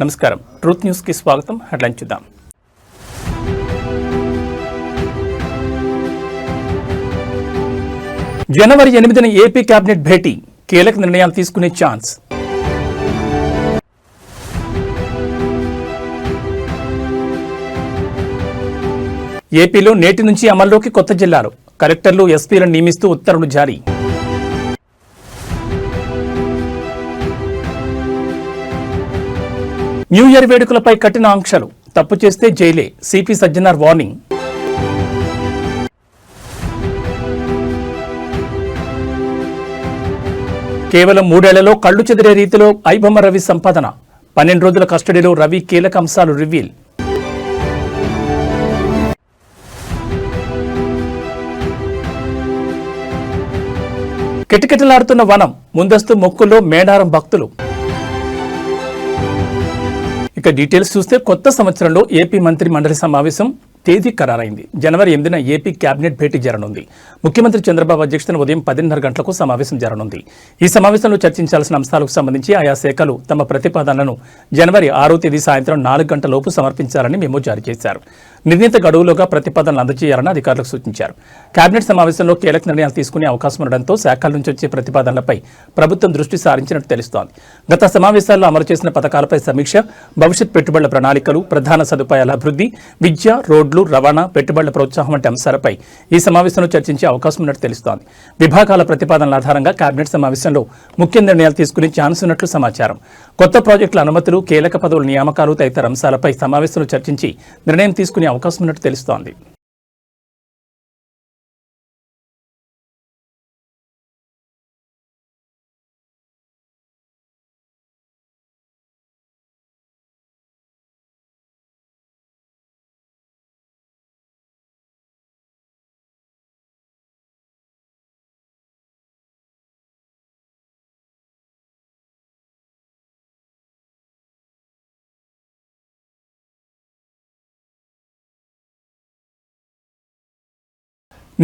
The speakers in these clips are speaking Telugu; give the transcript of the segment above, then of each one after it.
నమస్కారం. ట్రూత్ న్యూస్కి స్వాగతం. హెడ్లైన్ చూద్దాం. జనవరి ఎనిమిదిన ఏపీ కేబినెట్ భేటీ. కీలక నిర్ణయాలు తీసుకునే ఛాన్స్. ఏపీలో నేటి నుంచి అమల్లోకి కొత్త జిల్లాలు. కలెక్టర్లు ఎస్పీలను నియమిస్తూ ఉత్తర్వులు జారీ. న్యూ ఇయర్ వేడుకలపై కఠిన ఆంక్షలు. తప్పు చేస్తే జైలే. CP Sajjanar warning. కేవలం మూడేళ్ళలో కళ్ళు చెదిరే రీతిలో ఐబమ్మ రవి సంపాదన. పన్నెండు రోజుల కస్టడీలో రవి కీలక అంశాలు రివీల్. కిటకిటలాడుతున్న వనం ముందస్తు మొక్కుల్లో మేడారం భక్తులు. ఇక డీటెయిల్స్ చూస్తే కొత్త సంవత్సరంలో ఏపీ మంత్రి మండలి సమావేశం తేదీ ఖరారైంది. జనవరి ఎనిమిదిన ఏపీ కేబినెట్ భేటీ జరగనుంది. ముఖ్యమంత్రి చంద్రబాబు అధ్యక్షతన ఉదయం పదిన్నర గంటలకు సమావేశం జరగనుంది. ఈ సమావేశంలో చర్చించాల్సిన అంశాలకు సంబంధించి ఆయా శాఖలు తమ ప్రతిపాదనలను జనవరి ఆరో తేదీ సాయంత్రం నాలుగు గంటల లోపు సమర్పించాలని మెమో జారీ చేశారు. నిర్ణీత గడువులోగా ప్రతిపాదనలు అందజేయాలని అధికారులకు సూచించారు. కేబినెట్ సమావేశంలో కీలక నిర్ణయాలు తీసుకునే అవకాశం ఉండడంతో శాఖల నుంచి వచ్చే ప్రతిపాదనలపై ప్రభుత్వం దృష్టి సారించినట్టు తెలుస్తోంది. గత సమావేశాల్లో అమలు చేసిన పథకాలపై సమీక్ష భవిష్యత్ పెట్టుబడుల ప్రణాళికలు ప్రధాన సదుపాయాల అభివృద్ధి విద్య రోడ్లు రవాణా పెట్టుబడుల ప్రోత్సాహం వంటి అంశాలపై ఈ సమావేశంలో చర్చించే అవకాశం ఉన్నట్టు తెలుస్తోంది. విభాగాల ప్రతిపాదనల ఆధారంగా కేబినెట్ సమావేశంలో ముఖ్య నిర్ణయాలు తీసుకునే ఛాన్స్ ఉన్నట్లు సమాచారం. కొత్త ప్రాజెక్టుల అనుమతులు కీలక పదవుల నియామకాలు తదితర అంశాలపై సమావేశంలో చర్చించి నిర్ణయం తీసుకునే అవకాశం ఉన్నట్టు తెలుస్తోంది.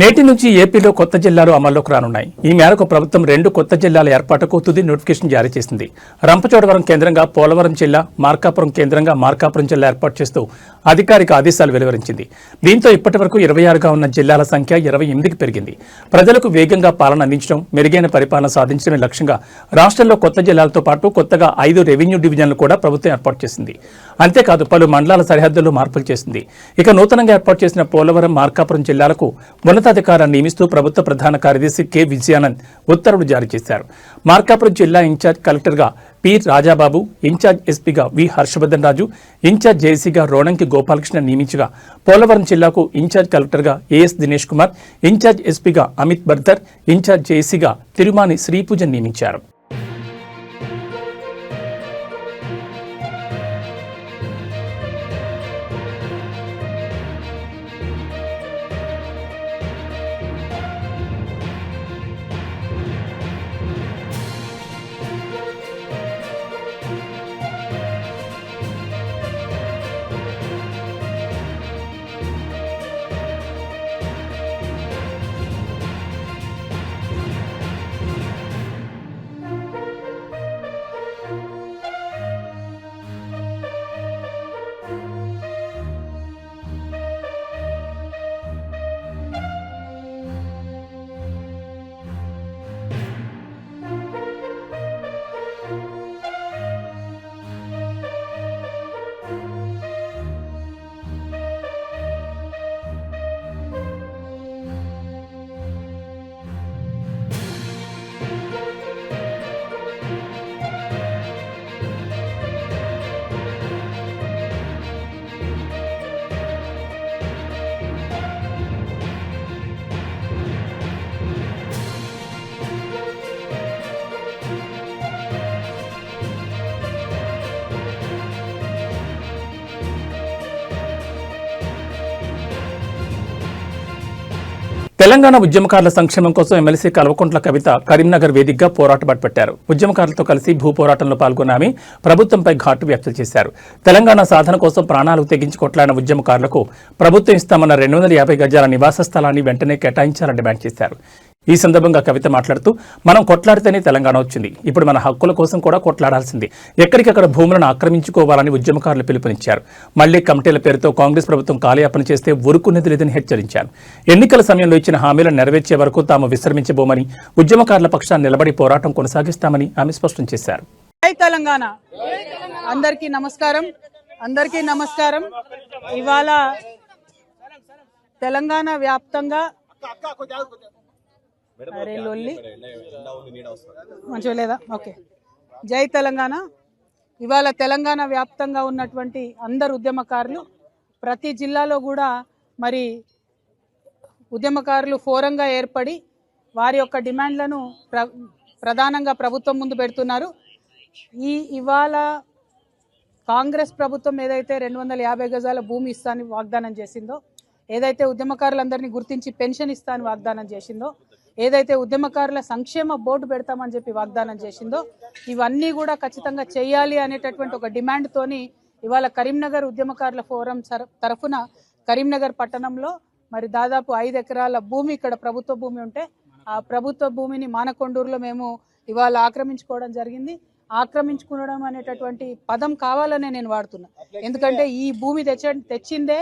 నేటి నుంచి ఏపీలో కొత్త జిల్లాలు అమల్లోకి రానున్నాయి. ఈ మేరకు ప్రభుత్వం రెండు కొత్త జిల్లాల ఏర్పాటుకు తుది నోటిఫికేషన్ జారీ చేసింది. రంపచోడవరం కేంద్రంగా పోలవరం జిల్లా మార్కాపురం కేంద్రంగా మార్కాపురం జిల్లా ఏర్పాటు చేస్తూ అధికారిక ఆదేశాలు వెలువరించింది. దీంతో ఇప్పటి వరకు ఇరవై ఆరుగా ఉన్న జిల్లాల సంఖ్య ఇరవై ఎనిమిదికి పెరిగింది. ప్రజలకు వేగంగా పాలన అందించడం మెరుగైన పరిపాలన సాధించడమే లక్ష్యంగా రాష్ట్రంలో కొత్త జిల్లాలతో పాటు కొత్తగా ఐదు రెవెన్యూ డివిజన్లు కూడా ప్రభుత్వం ఏర్పాటు చేసింది. అంతేకాదు పలు మండలాల సరిహద్దుల్లో మార్పులు చేసింది. ఇక నూతనంగా ఏర్పాటు చేసిన పోలవరం మార్కాపురం జిల్లాలకు ఉన్నతాధికారాన్ని నియమిస్తూ ప్రభుత్వ ప్రధాన కార్యదర్శి కె. విజయానంద్ ఉత్తర్వులు జారీ చేశారు. మార్కాపురం జిల్లా ఇన్ఛార్జ్ కలెక్టర్గా పి. రాజాబాబు ఇన్ఛార్జ్ ఎస్పీగా వి. హర్షవర్ధన్ రాజు ఇన్ఛార్జ్ జేసీగా రోణంకి గోపాలకృష్ణ నియమించగా పోలవరం జిల్లాకు ఇన్ఛార్జ్ కలెక్టర్గా ఏఎస్ దినేష్ కుమార్ ఇన్ఛార్జ్ ఎస్పీగా అమిత్ బర్దర్ ఇన్ఛార్జ్ జేసీగా తిరుమాని శ్రీపూజ నియమించారు. తెలంగాణ ఉద్యమకారుల సంక్షేమం కోసం ఎమ్మెల్సీ కల్వకుంట్ల కవిత కరీంనగర్ వేదికగా పోరాట పెట్టారు ఉద్యమకారులతో కలిసి భూ పోరాటంలో పాల్గొన్న ఆమె ప్రభుత్వంపై ఘాటు వ్యాఖ్యలు చేశారు. తెలంగాణ సాధన కోసం ప్రాణాలకు తెగించి కొట్లాడిన ఉద్యమకారులకు ప్రభుత్వం ఇస్తామన్న రెండు వందల యాభై గజాల నివాస స్థలాన్ని వెంటనే కేటాయించాలని డిమాండ్ చేశారు. ఈ సందర్భంగా కవిత మాట్లాడుతూ మనం కొట్లాడితేనే తెలంగాణ వచ్చింది. ఇప్పుడు మన హక్కుల కోసం కూడా కొట్లాడాల్సింది. ఎక్కడికక్కడ భూములను ఆక్రమించుకోవాలని ఉద్యమకారులు పిలుపునిచ్చారు. మళ్ళీ కమిటీల పేరుతో కాంగ్రెస్ ప్రభుత్వం కాలయాపన చేస్తే ఊరుకునేది లేదని హెచ్చరించారు. ఎన్నికల సమయంలో ఇచ్చిన హామీలను నెరవేర్చే వరకు తాము విశ్రమించబోమని ఉద్యమకారుల పక్షాన్ని నిలబడి పోరాటం కొనసాగిస్తామని ఆమె స్పష్టం చేశారు. తెలంగాణ. అందరికీ నమస్కారం. అందరికీ నమస్కారం. ఇవాళ తెలంగాణ వ్యాప్తంగా అరే లొల్లి. మంచిగా లేదా? ఓకే. జై తెలంగాణ. ఇవాళ తెలంగాణ వ్యాప్తంగా ఉన్నటువంటి అందరు ఉద్యమకారులు ప్రతి జిల్లాలో కూడా మరి ఉద్యమకారులు ఫోరంగా ఏర్పడి వారి యొక్క డిమాండ్లను ప్ర ప్రధానంగా ప్రభుత్వం ముందు పెడుతున్నారు. ఈ ఇవాళ కాంగ్రెస్ ప్రభుత్వం ఏదైతే రెండు వందల యాభై గజాల భూమి ఇస్తానని వాగ్దానం చేసిందో ఏదైతే ఉద్యమకారులందరినీ గుర్తించి పెన్షన్ ఇస్తానని వాగ్దానం చేసిందో ఏదైతే ఉద్యమకారుల సంక్షేమ బోర్డు పెడతామని చెప్పి వాగ్దానం చేసిందో ఇవన్నీ కూడా ఖచ్చితంగా చేయాలి అనేటటువంటి ఒక డిమాండ్తోని ఇవాళ కరీంనగర్ ఉద్యమకారుల ఫోరం తరఫున కరీంనగర్ పట్టణంలో మరి దాదాపు ఐదు ఎకరాల భూమి ఇక్కడ ప్రభుత్వ భూమి ఉంటే ఆ ప్రభుత్వ భూమిని మానకొండూరులో మేము ఇవాళ ఆక్రమించుకోవడం జరిగింది. ఆక్రమించుకోవడం అనేటటువంటి పదం కావాలనే నేను వాడుతున్నా. ఎందుకంటే ఈ భూమి తెచ్చ తెచ్చిందే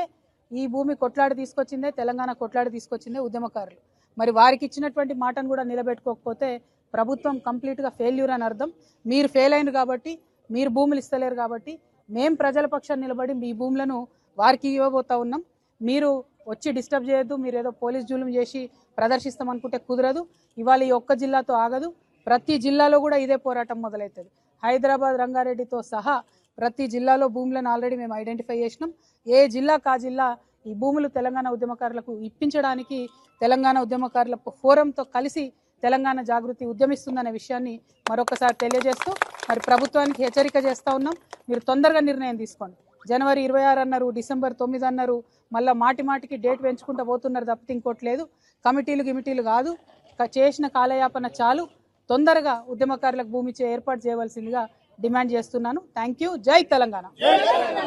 ఈ భూమి కొట్లాడి తీసుకొచ్చిందే తెలంగాణ కొట్లాడి తీసుకొచ్చిందే ఉద్యమకారులు. మరి వారికి ఇచ్చినటువంటి మాటను కూడా నిలబెట్టుకోకపోతే ప్రభుత్వం కంప్లీట్గా ఫెయిల్యూర్ అని అర్థం. మీరు ఫెయిల్ అయింది కాబట్టి మీరు భూములు ఇస్తలేరు కాబట్టి మేం ప్రజల పక్షాన్ని నిలబడి మీ భూములను వారికి ఇవ్వబోతా ఉన్నాం. మీరు వచ్చి డిస్టర్బ్ చేయొద్దు మీరు ఏదో పోలీస్ జూలం చేసి ప్రదర్శిస్తాం అనుకుంటే కుదరదు. ఇవాళ ఈ ఒక్క జిల్లాతో ఆగదు. ప్రతి జిల్లాలో కూడా ఇదే పోరాటం మొదలవుతుంది హైదరాబాద్ రంగారెడ్డితో సహా ప్రతి జిల్లాలో భూములను ఆల్రెడీ మేము ఐడెంటిఫై చేసినాం. ఏ జిల్లా కా జిల్లా ఈ భూములు తెలంగాణ ఉద్యమకారులకు ఇప్పించడానికి తెలంగాణ ఉద్యమకారుల ఫోరంతో కలిసి తెలంగాణ జాగృతి ఉద్యమిస్తుందనే విషయాన్ని మరొకసారి తెలియజేస్తూ మరి ప్రభుత్వానికి హెచ్చరిక చేస్తూ ఉన్నాం. మీరు తొందరగా నిర్ణయం తీసుకోండి. జనవరి ఇరవై ఆరు అన్నారు డిసెంబర్ తొమ్మిది అన్నారు మళ్ళీ మాటి మాటికి డేట్ పెంచుకుంటూ పోతున్నారు తప్పితే ఇంకోటి లేదు. కమిటీలు గిమిటీలు కాదు. చేసిన కాలయాపన చాలు. తొందరగా ఉద్యమకారులకు భూమి ఇచ్చే ఏర్పాటు చేయవలసిందిగా డిమాండ్ చేస్తున్నాను. థ్యాంక్ యూ జై తెలంగాణ.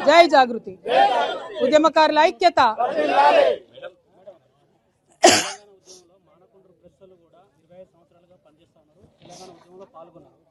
జై జాగృతి. ఉద్యమకారుల ఐక్యత. తెలంగాణ ఉద్యమంలో పాల్గొన్నారు.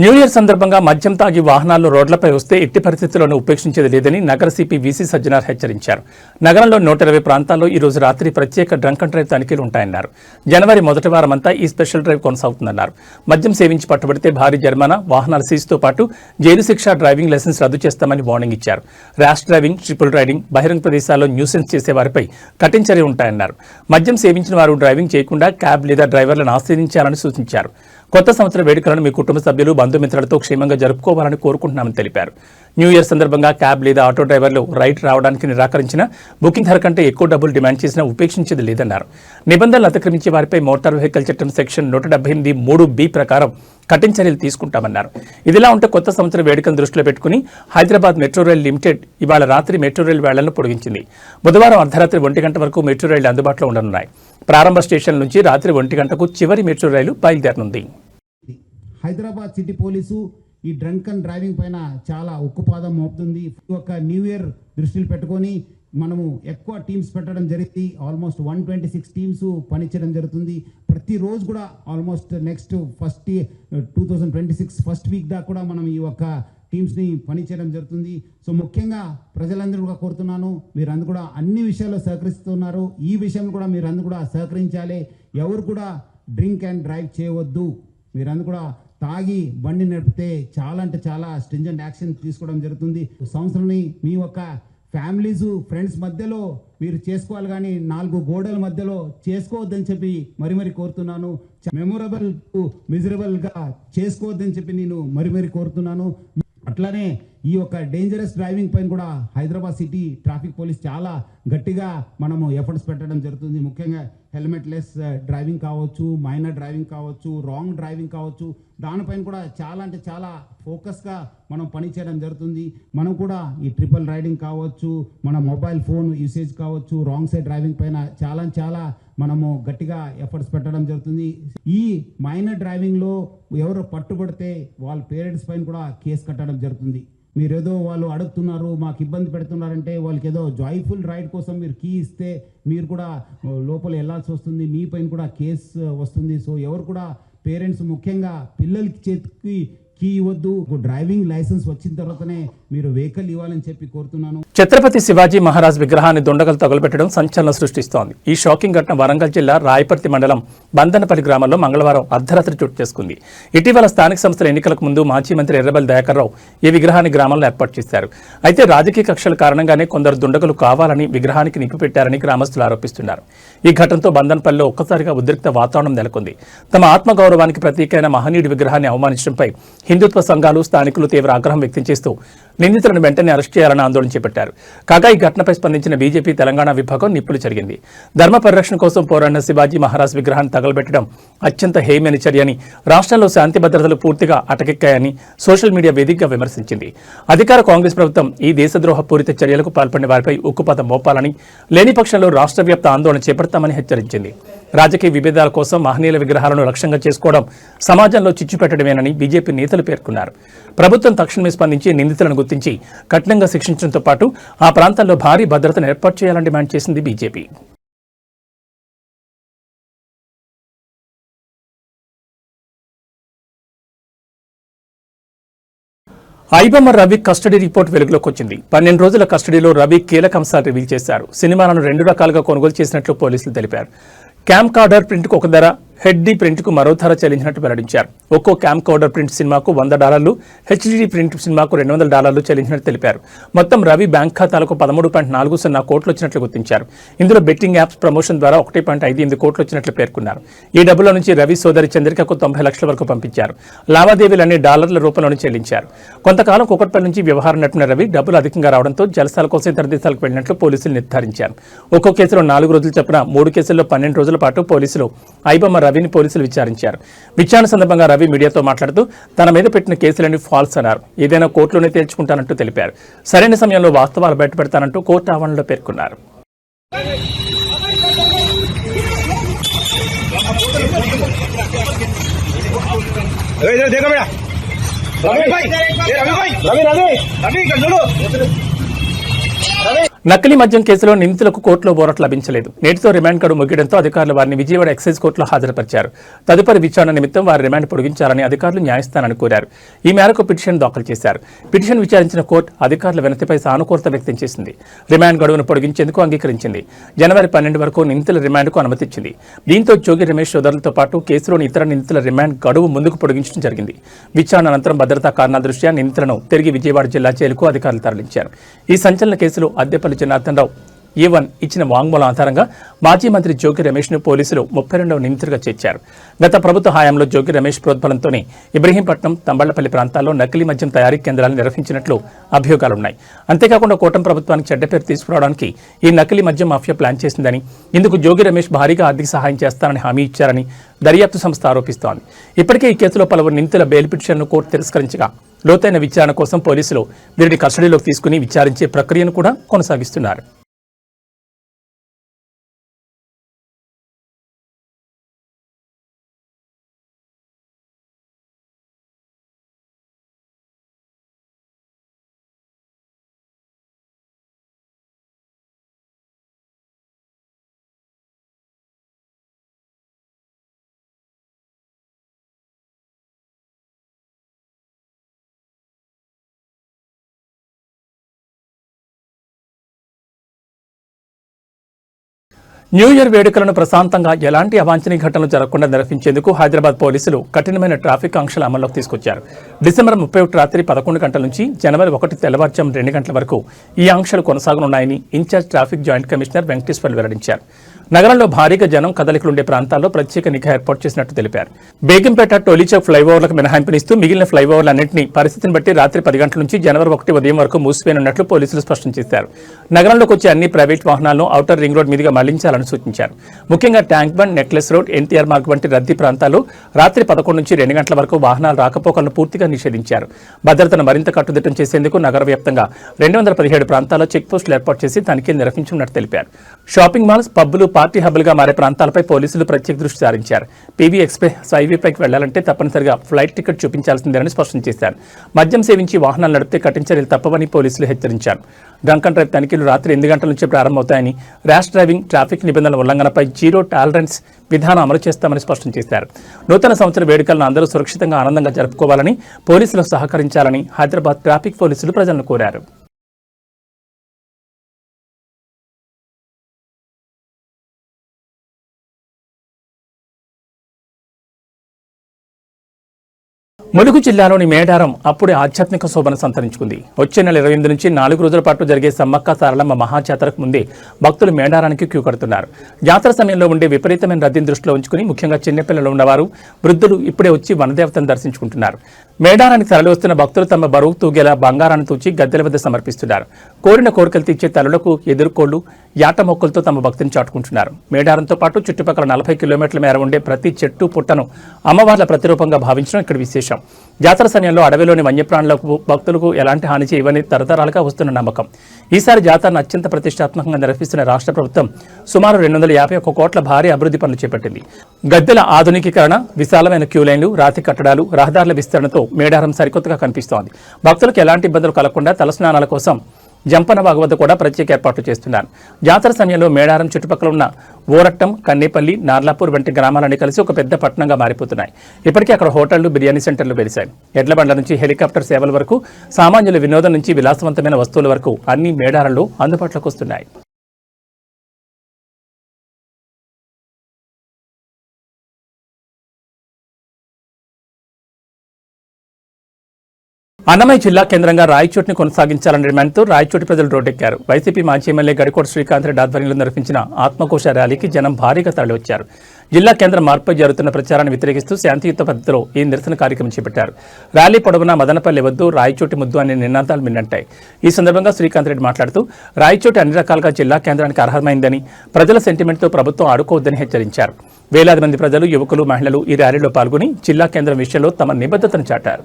న్యూ ఇయర్ సందర్భంగా మద్యం తాగి వాహనాల్లో రోడ్లపై వస్తే ఎట్టి పరిస్థితుల్లోనూ ఉపేక్షించేది లేదని నగర సిపి వీసీ సజ్జనార్ హెచ్చరించారు. నగరంలో నూట ఇరవై ప్రాంతాల్లో ఈ రోజు రాత్రి ప్రత్యేక డ్రంక్ అండ్ డ్రైవ్ తనిఖీలు ఉంటాయన్నారు. జనవరి మొదటి వారమంతా ఈ స్పెషల్ డ్రైవ్ కొనసాగుతుందన్నారు. మద్యం సేవించి పట్టుబడితే భారీ జరిమానా వాహనాల సీజుతో పాటు జైలు శిక్ష డ్రైవింగ్ లైసెన్స్ రద్దు చేస్తామని వార్నింగ్ ఇచ్చారు. ర్యాష్ డ్రైవింగ్ ట్రిపుల్ రైడింగ్ బహిరంగ ప్రదేశాల్లో న్యూసెన్స్ చేసే వారిపై కఠిన చర్య ఉంటాయన్నారు. మద్యం సేవించిన వారు డ్రైవింగ్ చేయకుండా క్యాబ్ లేదా డ్రైవర్లను ఆశ్రయించాలని సూచించారు. కొత్త సంవత్సర వేడుకలను మీ కుటుంబ సభ్యులు బంధుమిత్రులతో క్షేమంగా జరుపుకోవాలని కోరుకుంటున్నామని తెలిపారు. న్యూ ఇయర్ సందర్భంగా క్యాబ్ లేదా ఆటో డ్రైవర్లు రైట్ రావడానికి నిరాకరించిన బుకింగ్ ధర కంటే ఎక్కువ డబ్బులు డిమాండ్ చేసినా ఉపేక్షించేది లేదన్నారు. నిబంధనలు అతిక్రమించే వారిపై మోటార్ వెహికల్ చట్టం సెక్షన్ నూట డెబ్బై ఎనిమిది మూడు బి ప్రకారం కఠిన చర్యలు తీసుకుంటామన్నారు. ఇదిలా ఉంటే కొత్త సంవత్సర వేడుకను దృష్టిలో పెట్టుకుని హైదరాబాద్ మెట్రో రైల్ లిమిటెడ్ ఇవాళ రాత్రి మెట్రో రైల్ వేళ్ళను పొడిగించింది. బుధవారం అర్ధరాత్రి ఒంటి గంట వరకు మెట్రో రైళ్ళు అందుబాటులో ఉండనున్నాయి. ప్రారంభ స్టేషన్ నుంచి రాత్రి ఒంటి గంటకు చివరి మెట్రో రైలు బయలుదేరనుంది. హైదరాబాద్ సిటీ పోలీసు ఈ డ్రంక్ అండ్ డ్రైవింగ్ పైన చాలా ఉక్కుపాదం మోపుతుంది. ఒక న్యూ ఇయర్ దృష్టిలో పెట్టుకొని మనము ఎక్కువ టీమ్స్ పెట్టడం జరిగింది. Almost one twenty six teams పనిచేయడం జరుగుతుంది. ప్రతిరోజు కూడా almost next first two thousand twenty six first week దాకా కూడా మనం ఈ యొక్క టీమ్స్ని పనిచేయడం జరుగుతుంది. సో ముఖ్యంగా ప్రజలందరూ కూడా కోరుతున్నాను మీరందరూ కూడా అన్ని విషయాల్లో సహకరిస్తున్నారు. ఈ విషయంలో కూడా మీరందరూ కూడా సహకరించాలి. ఎవరు కూడా డ్రింక్ అండ్ డ్రైవ్ చేయవద్దు. మీరందరూ కూడా తాగి బండి నడిపితే చాలా అంటే చాలా స్ట్రింజెంట్ యాక్షన్ తీసుకోవడం జరుగుతుంది. సంవత్సరంని మీ యొక్క ఫ్యామిలీస్ ఫ్రెండ్స్ మధ్యలో మీరు చేసుకోవాలి కానీ నాలుగు గోడల మధ్యలో చేసుకోవద్దని చెప్పి మరి మరి కోరుతున్నాను. మెమొరబుల్ మిజరబుల్గా చేసుకోవద్దని చెప్పి నేను మరి మరి కోరుతున్నాను. అట్లానే ఈ యొక్క డేంజరస్ డ్రైవింగ్ పైన కూడా హైదరాబాద్ సిటీ ట్రాఫిక్ పోలీస్ చాలా గట్టిగా మనము ఎఫర్ట్స్ పెట్టడం జరుగుతుంది. ముఖ్యంగా హెల్మెట్ లెస్ uh, డ్రైవింగ్ కావచ్చు మైనర్ డ్రైవింగ్ కావచ్చు రాంగ్ డ్రైవింగ్ కావచ్చు దానిపైన కూడా చాలా అంటే చాలా ఫోకస్గా మనం పని చేయడం జరుగుతుంది. మనం కూడా ఈ ట్రిపుల్ రైడింగ్ కావచ్చు మన మొబైల్ ఫోన్ యూసేజ్ కావచ్చు రాంగ్ సైడ్ డ్రైవింగ్ పైన చాలా చాలా మనము గట్టిగా ఎఫర్ట్స్ పెట్టడం జరుగుతుంది. ఈ మైనర్ డ్రైవింగ్లో ఎవరు పట్టుబడితే వాళ్ళ పేరెంట్స్ పైన కూడా కేసు కట్టడం జరుగుతుంది. మీరేదో వాళ్ళు అడుగుతున్నారు మాకు ఇబ్బంది పెడుతున్నారంటే వాళ్ళకి ఏదో జాయ్ఫుల్ రైడ్ కోసం మీరు కీ ఇస్తే మీరు కూడా లోపల వెళ్ళాల్సి వస్తుంది మీ పైన కూడా కేసు వస్తుంది. సో ఎవరు కూడా పేరెంట్స్ ముఖ్యంగా పిల్లలకి చేతికి కీ ఇవ్వద్దు. డ్రైవింగ్ లైసెన్స్ వచ్చిన తర్వాతనే మీరు వెహికల్ ఇవ్వాలని చెప్పి కోరుతున్నాను. ఛత్రపతి శివాజీ మహారాజ్ విగ్రహాన్ని దుండగలు తగులబెట్టడం సంచలనం సృష్టిస్తోంది. ఈ షాకింగ్ ఘటన వరంగల్ జిల్లా రాయపర్తి మండలం బంధనపల్లి గ్రామంలో మంగళవారం అర్ధరాత్రి చోటు చేసుకుంది. ఇటీవల స్థానిక సంస్థల ఎన్నికలకు ముందు మాజీ మంత్రి ఎర్రబెల్లి దయాకర్రావు ఈ విగ్రహాన్ని గ్రామంలో ఏర్పాటు చేశారు. అయితే రాజకీయ కక్షల కారణంగానే కొందరు దుండగులు కావాలని విగ్రహానికి నిప్పిపెట్టారని గ్రామస్తులు ఆరోపిస్తున్నారు. ఈ ఘటనతో బంధన్పల్లిలో ఒక్కసారిగా ఉద్రిక్త వాతావరణం నెలకొంది. తమ ఆత్మగౌరవానికి ప్రతీకైన మహనీయుడి విగ్రహాన్ని అవమానించడంపై హిందుత్వ సంఘాలు స్థానికులు తీవ్ర ఆగ్రహం వ్యక్తం చేస్తూ నిందితులను వెంటనే అరెస్ట్ చేయాలని ఆందోళన చేపట్టారు. కాగా ఈ ఘటనపై స్పందించిన బీజేపీ తెలంగాణ విభాగం నిప్పులు జరిగింది ధర్మ పరిరక్షణ కోసం పోరాడిన శివాజీ మహారాజ్ విగ్రహాన్ని తగలబెట్టడం అత్యంత హేయమైన చర్యని రాష్ట్రంలో శాంతి భద్రతలు పూర్తిగా అటకెక్కాయని సోషల్ మీడియా వేదికగా విమర్శించింది. అధికార కాంగ్రెస్ ప్రభుత్వం ఈ దేశద్రోహ పూరిత చర్యలకు పాల్పడిన వారిపై ఉక్కుపాతం మోపాలని లేని పక్షంలో రాష్ట్ర వ్యాప్త ఆందోళన చేపడతామని హెచ్చరించింది. రాజకీయ విభేదాల కోసం మహనీయుల విగ్రహాలను లక్ష్యంగా చేసుకోవడం సమాజంలో చిచ్చు పెట్టడమేనని బీజేపీ నేతలు పేర్కొన్నారు. ప్రభుత్వం తక్షణమే స్పందించి నిందితులను గుర్తించి కఠినంగా శిక్షించడంతో పాటు ఆ ప్రాంతాల్లో భారీ భద్రతను ఏర్పాటు చేయాలని డిమాండ్ చేసింది BJP. IBomma Ravi custody report వెలుగులోకి వచ్చింది. పన్నెండు రోజుల కస్టడీలో రవి కీలక అంశాలు రివీల్ చేశారు. సినిమాలను రెండు రకాలుగా కొనుగోలు చేసినట్లు పోలీసులు తెలిపారు. క్యామ్ కార్డర్ ప్రింట్కి ఒక ధర. హెడ్డీ ప్రింట్కు మరో ధర చెల్లించినట్టు వెల్లడించారు. ఒక్కో క్యాంప్ కౌడర్ ప్రింట్ సినిమాకు వంద డాలర్లు హెచ్డిడి ప్రింట్ సినిమాకు రెండు వందల డాలర్లు చెల్లించినట్టు తెలిపారు. మొత్తం రవి బ్యాంక్ ఖాతాలకు పదమూడు పాయింట్ నాలుగు సున్నా కోట్లు వచ్చినట్లు గుర్తించారు. ఇందులో బెట్టింగ్ యాప్స్ ప్రమోషన్ ద్వారా ఒకటి పాయింట్ ఐదు ఎనిమిది కోట్లు వచ్చినట్లు పేర్కొన్నారు. ఈ డబ్బుల నుంచి రవి సోదరి చంద్రికకు తొంభై లక్షల వరకు పంపించారు. లావాదేవీలన్నీ డాలర్ల రూపంలోనే చెల్లించారు. కొంతకాలం కుకట్పల్లి నుంచి వ్యవహారం నడిపిన రవి డబ్బులు అధికంగా రావడంతో జలసాల కోసం ఇతర దేశాలకు వెళ్ళినట్లు పోలీసులు నిర్ధారించారు. ఒక్కో కేసులో నాలుగు రోజులు చొప్పున మూడు కేసుల్లో పన్నెండు రోజుల పాటు పోలీసులు ఐబమ్మ రవిని పోలీసులు విచారించారు విచారణ సందర్భంగా రవి మీడియాతో మాట్లాడుతూ తన మీద పెట్టిన కేసులన్నీ ఫాల్స్ అన్నారు ఏదైనా కోర్టులోనే తేల్చుకుంటానంటూ తెలిపారు సరైన సమయంలో వాస్తవాలు బయటపెడతానంటూ కోర్టు ఆవరణలో పేర్కొన్నారు अरे इधर देखो बेटा रवि भाई ये रवि भाई रवि रवि रवि इधर చూడు నకిలీ మద్యం కేసులో నిందితులకు కోర్టులో బోరట్ లభించలేదు. నేటితో రిమాండ్ గడువు ముగియడంతో అధికారులు వారిని విజయవాడ ఎక్సైజ్ కోర్టులో హాజరుపరిచారు. తదుపరి విచారణ నిమిత్తం వారి రిమాండ్ పొడిగించాలని అధికారులు న్యాయస్థానాన్ని కోరారు. ఈ మేరకు పిటిషన్ దాఖలు చేశారు. పిటిషన్ విచారించిన కోర్టు అధికారుల వినతిపై సానుకూలత వ్యక్తం చేసింది. రిమాండ్ గడువును పొడిగించేందుకు అంగీకరించింది. జనవరి పన్నెండు వరకు నిందితుల రిమాండ్కు అనుమతిచ్చింది. దీంతో జోగి రమేష్ సోదరులతో పాటు కేసులోని ఇతర నిందితుల రిమాండ్ గడువు ముందుకు పొడిగించడం జరిగింది. విచారణ అనంతరం భద్రతా కారణాల దృష్ట్యా నిందితులను తిరిగి విజయవాడ జిల్లా జైలుకు అధికారులు తరలించారు. ఈ సంచలన కేసులో అద్దెపల్లి జనార్దన్ రావు ఈవన్ ఇచ్చిన వాంగ్మూలం ఆధారంగా మాజీ మంత్రి జోగి రమేష్ను పోలీసులు ముప్పై రెండవ నిందితుడిగా చేర్చారు. గత ప్రభుత్వ హయాంలో జోగి రమేష్ ప్రోద్బలంతోనే ఇబ్రహీంపట్నం తంబళ్ళపల్లి ప్రాంతాల్లో నకిలీ మద్యం తయారీ కేంద్రాలు నిర్వహించినట్లు అభియోగాలున్నాయి. అంతేకాకుండా కూటమి ప్రభుత్వానికి చెడ్డ పేరు తీసుకురావడానికి ఈ నకిలీ మద్యం మాఫియా ప్లాన్ చేసిందని ఇందుకు జోగి రమేష్ భారీగా ఆర్థిక సహాయం చేస్తానని హామీ ఇచ్చారని దర్యాప్తు సంస్థ ఆరోపిస్తోంది. ఇప్పటికే ఈ కేసులో పలువురు నిందితుల బెయిల్ పిటిషన్ను కోర్టు తిరస్కరించగా లోతైన విచారణ కోసం పోలీసులు వీరిని కస్టడీలోకి తీసుకుని విచారించే ప్రక్రియను కూడా కొనసాగిస్తున్నారు. న్యూ ఇయర్ వేడుకలను ప్రశాంతంగా ఎలాంటి అవాంఛనీయ ఘటనలు జరగకుండా నిర్వహించేందుకు హైదరాబాద్ పోలీసులు కఠినమైన ట్రాఫిక్ ఆంక్షలు అమల్లోకి తీసుకొచ్చారు. డిసెంబర్ ముప్పై ఒకటి రాత్రి పదకొండు గంటల నుంచి జనవరి ఒకటి తెల్లవారుజాము రెండు గంటల వరకు ఈ ఆంక్షలు కొనసాగనున్నాయని incharge traffic joint commissioner Venkateswarlu వెల్లడించారు. నగరంలో భారీగా జనం కదలికలుండే ప్రాంతాల్లో ప్రత్యేక నిఘా ఏర్పాటు చేసినట్టు తెలిపారు. బేగంపేట టోలీచౌక్ ఫ్లైఓవర్లకు మినహాయింపునిస్తూ మిగిలిన ఫ్లైఓవర్లన్నింటినీ పరిస్థితిని బట్టి రాత్రి పది గంటల నుంచి జనవరి ఒకటి ఉదయం వరకు మూసివేయనున్నట్లు పోలీసులు స్పష్టం చేశారు. నగరంలోకి వచ్చే అన్ని ప్రైవేట్ వాహనాలను ఔటర్ రింగ్ రోడ్ మీదుగా మళ్ళించాలని సూచించారు. ముఖ్యంగా tank bund necklace road NTR Marg వంటి రద్దీ ప్రాంతాల్లో రాత్రి పదకొండు నుంచి రెండు గంటల వరకు వాహనాలు రాకపోకలను పూర్తిగా నిషేధించారు. భద్రతను మరింత కట్టుదిట్టం చేసేందుకు నగర వ్యాప్తంగా రెండు వందల పదిహేడు ప్రాంతాల్లో చెక్ పోస్టులు ఏర్పాటు చేసి తనిఖీలు నిర్వహించనున్నట్టు తెలిపారు. షాపింగ్ మాల్స్ పబ్బులు పార్టీ హబ్బులుగా మారే ప్రాంతాలపై పోలీసులు ప్రత్యేక దృష్టి సారించారు. పీవీ ఎక్స్ప్రెస్ హైవేపైకి వెళ్ళాలంటే తప్పనిసరిగా ఫ్లైట్ టికెట్ చూపించాల్సిందేనని స్పష్టం చేశారు. మద్యం సేవించి వాహనాలు నడిపితే కఠిన చర్యలు తప్పవని పోలీసులు హెచ్చరించారు. డ్రంక్ అండ్ డ్రైవ్ తనిఖీలు రాత్రి ఎనిమిది గంటల నుంచి ప్రారంభమవుతాయని ర్యాష్ డ్రైవింగ్ ట్రాఫిక్ నిబంధనల ఉల్లంఘనపై జీరో టాలరెన్స్ విధానం అమలు చేస్తామని స్పష్టం చేశారు. నూతన సంవత్సర వేడుకలను అందరూ సురక్షితంగా ఆనందంగా జరుపుకోవాలని పోలీసులు సహకరించాలని హైదరాబాద్ ట్రాఫిక్ పోలీసులు ప్రజలను కోరారు. ములుగు జిల్లాలోని మేడారం అప్పుడే ఆధ్యాత్మిక శోభను సంతరించుకుంది. వచ్చే నెల ఇరవై ఎనిమిది నుంచి నాలుగు రోజుల పాటు జరిగే సమ్మక్క సారలమ్మ మహాజాతరకు ముందే భక్తులు మేడారానికి క్యూ కడుతున్నారు. జాతర సమయంలో ఉండే విపరీతమైన రద్దీని దృష్టిలో ఉంచుకుని ముఖ్యంగా చిన్నపిల్లలు ఉన్నవారు వృద్ధులు ఇప్పుడే వచ్చి వనదేవతను దర్శించుకుంటున్నారు. మేడారానికి తరలివస్తున్న భక్తులు తమ బరువు తూగేలా బంగారాన్ని తూచి గద్దెల వద్ద సమర్పిస్తున్నారు. కోరిన కోరికలు తీర్చే తల్లులకు ఎదుర్కోళ్ళు యాట మొక్కలతో తమ భక్తిని చాటుకుంటున్నారు. మేడారంతో పాటు చుట్టుపక్కల నలభై కిలోమీటర్ల మేర ఉండే ప్రతి చెట్టు పుట్టను అమ్మవార్ల ప్రతిరూపంగా భావించడం ఇక్కడ విశేషం. జాతర సమయంలో అడవిలోని వన్యప్రాణులకు భక్తులకు ఎలాంటి హాని చేయవని తరతరాలుగా వస్తున్న నమ్మకం. ఈసారి జాతరను అత్యంత ప్రతిష్టాత్మకంగా నిర్వహిస్తున్న రాష్ట్ర ప్రభుత్వం సుమారు రెండు వందల యాభై ఒక్క కోట్ల భారీ అభివృద్ధి పనులు చేపట్టింది. గద్దెల ఆధునికీకరణ విశాలమైన క్యూ లైన్లు రాతి కట్టడాలు రహదారుల విస్తరణతో మేడారం సరికొత్తగా కనిపిస్తోంది. భక్తులకు ఎలాంటి ఇబ్బందులు కలగకుండా తలస్నానాల కోసం జంపన బాగు వద్ద కూడా ప్రత్యేక ఏర్పాట్లు చేస్తున్నారు. జాతర సమయంలో మేడారం చుట్టుపక్కల ఉన్న ఓరట్టం కన్నేపల్లి నార్లాపూర్ వంటి గ్రామాలన్నీ కలిసి ఒక పెద్ద పట్టణంగా మారిపోతున్నాయి. ఇప్పటికే అక్కడ హోటళ్ళు బిర్యానీ సెంటర్లు వెలిశాయి. ఎడ్ల బండ్ల నుంచి హెలికాప్టర్ సేవల వరకు సామాన్యుల వినోదం నుంచి విలాసవంతమైన వస్తువుల వరకు అన్ని మేడారంలో అందుబాటులోకి వస్తున్నాయి. అన్నమయ్య జిల్లా కేంద్రంగా రాయచోటిని కొనసాగించాలని డిమాండ్తో రాయచోటి ప్రజలు రోడ్డెక్కారు. వైసీపీ మాజీ ఎమ్మెల్యే గడికోట శ్రీకాంత్ రెడ్డి ఆధ్వర్యంలో నిర్వహించిన ఆత్మకోశ ర్యాలీకి జనం భారీగా తరలివచ్చారు. జిల్లా కేంద్రం మార్పుపై జరుగుతున్న ప్రచారాన్ని వ్యతిరేకిస్తూ శాంతియుత పద్ధతిలో ఈ నిరసన కార్యక్రమం చేపట్టారు. ర్యాలీ పొడవునా మదనపల్లి వద్దు రాయచోటి ముద్దు అనే నినాదాలు మిన్నంటాయి. ఈ సందర్భంగా శ్రీకాంత్ రెడ్డి మాట్లాడుతూ రాయచోటి అన్ని రకాలుగా జిల్లా కేంద్రానికి అర్హమైందని ప్రజల సెంటిమెంట్తో ప్రభుత్వం ఆడుకోవద్దని హెచ్చరించారు. వేలాది మంది ప్రజలు యువకులు మహిళలు ఈ ర్యాలీలో పాల్గొని జిల్లా కేంద్రం విషయంలో తమ నిబద్ధతను చాటారు.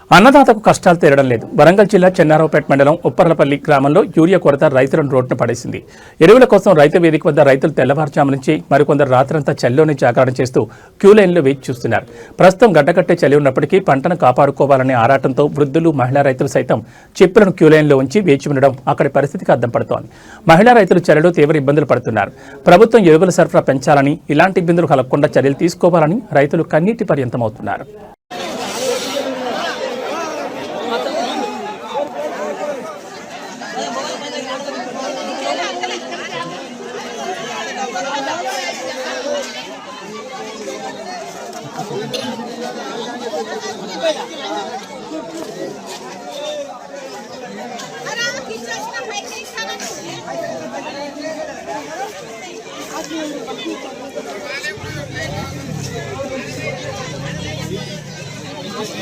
అన్నదాతకు కష్టాలు తీరడం లేదు. వరంగల్ జిల్లా చెన్నారావుపేట మండలం ఉప్పర్లపల్లి గ్రామంలో యూరియా కొరత రైతులను రోడ్డున పడేసింది. ఎరువుల కోసం రైతు వేదిక వద్ద రైతులు తెల్లవారుజాము నుంచి మరికొందరు రాత్రంతా చలిలోనే జాగరణ చేస్తూ క్యూ లైన్లో వేచి చూస్తున్నారు. ప్రస్తుతం గడ్డకట్టే చలి ఉన్నప్పటికీ పంటను కాపాడుకోవాలనే ఆరాటంతో వృద్ధులు మహిళా రైతులు సైతం చెప్పులను క్యూ లైన్లో ఉంచి వేచి ఉండడం అక్కడి పరిస్థితికి అద్దం పడుతోంది. మహిళా రైతులు చలిలో తీవ్ర ఇబ్బందులు పడుతున్నారు. ప్రభుత్వం ఎరువుల సరఫరా పెంచాలని ఇలాంటి ఇబ్బందులు కలగకుండా చర్యలు తీసుకోవాలని రైతులు కన్నీటి పర్యంతమవుతున్నారు.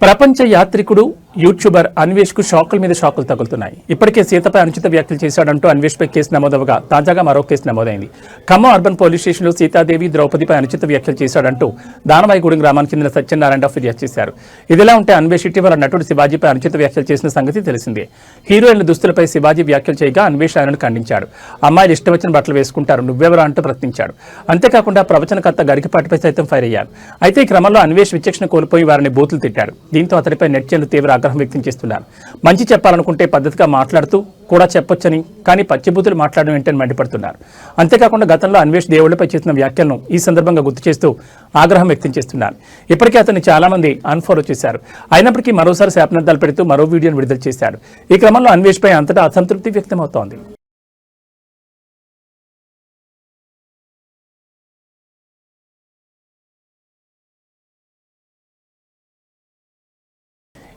ప్రపంచ యాత్రికుడు యూట్యూబర్ అన్వేష్కు షాకుల మీద షాకులు తగులుతున్నాయి. ఇప్పటికే సీతపై అనుచిత వ్యాఖ్యలు చేశాడంటూ అన్వేష్ పై కేసు నమోదవగా తాజాగా మరో కేసు నమోదైంది. ఖమ్మం అర్బన్ పోలీస్ స్టేషన్లో సీతాదేవి ద్రౌపదిపై అనుచిత వ్యాఖ్యలు చేశాడంటూ దానవాయిగూడెం గ్రామానికి చెందిన సత్యనారాయణ ఫిర్యాదు చేశారు. ఇదిలా ఉంటే అన్వేష్ ఇటీవల నటుడు శివాజీపై అనుచిత వ్యాఖ్యలు చేసిన సంగతి తెలిసిందే. హీరోయిన్ల దుస్తులపై శివాజీ వ్యాఖ్యలు చేయగా అన్వేష్ ఆయనను ఖండించాడు. అమ్మాయిలు ఇష్టం వచ్చిన బట్టలు వేసుకుంటారు నువ్వెవరా అంటూ ప్రశ్నించాడు. అంతేకాకుండా ప్రవచనకర్త గరికపాటిపై సైతం ఫైర్ అయ్యారు. అయితే ఈ క్రమంలో అన్వేష్ విచక్షణ కోల్పోయి వారిని బూతులు తిట్టాడు దీంతో అతడిపై నెట్జన్లు తీవ్ర ఆగ్రహం వ్యక్తం చేస్తున్నారు. మంచి చెప్పాలనుకుంటే పద్ధతిగా మాట్లాడుతూ కూడా చెప్పొచ్చని కానీ పచ్చిబూతులు మాట్లాడడం ఏంటని మండిపడుతున్నారు. అంతేకాకుండా గతంలో అన్వేష్ దేవుళ్ళపై చేసిన వ్యాఖ్యలను ఈ సందర్భంగా గుర్తు చేస్తూ ఆగ్రహం వ్యక్తం చేస్తున్నారు. ఇప్పటికే అతన్ని చాలా మంది అన్ఫాలో చేశారు. అయినప్పటికీ మరోసారి శాపనార్థాలు పెడుతూ మరో వీడియోను విడుదల చేశారు. ఈ క్రమంలో అన్వేష్ పై అంతటా అసంతృప్తి వ్యక్తమవుతోంది.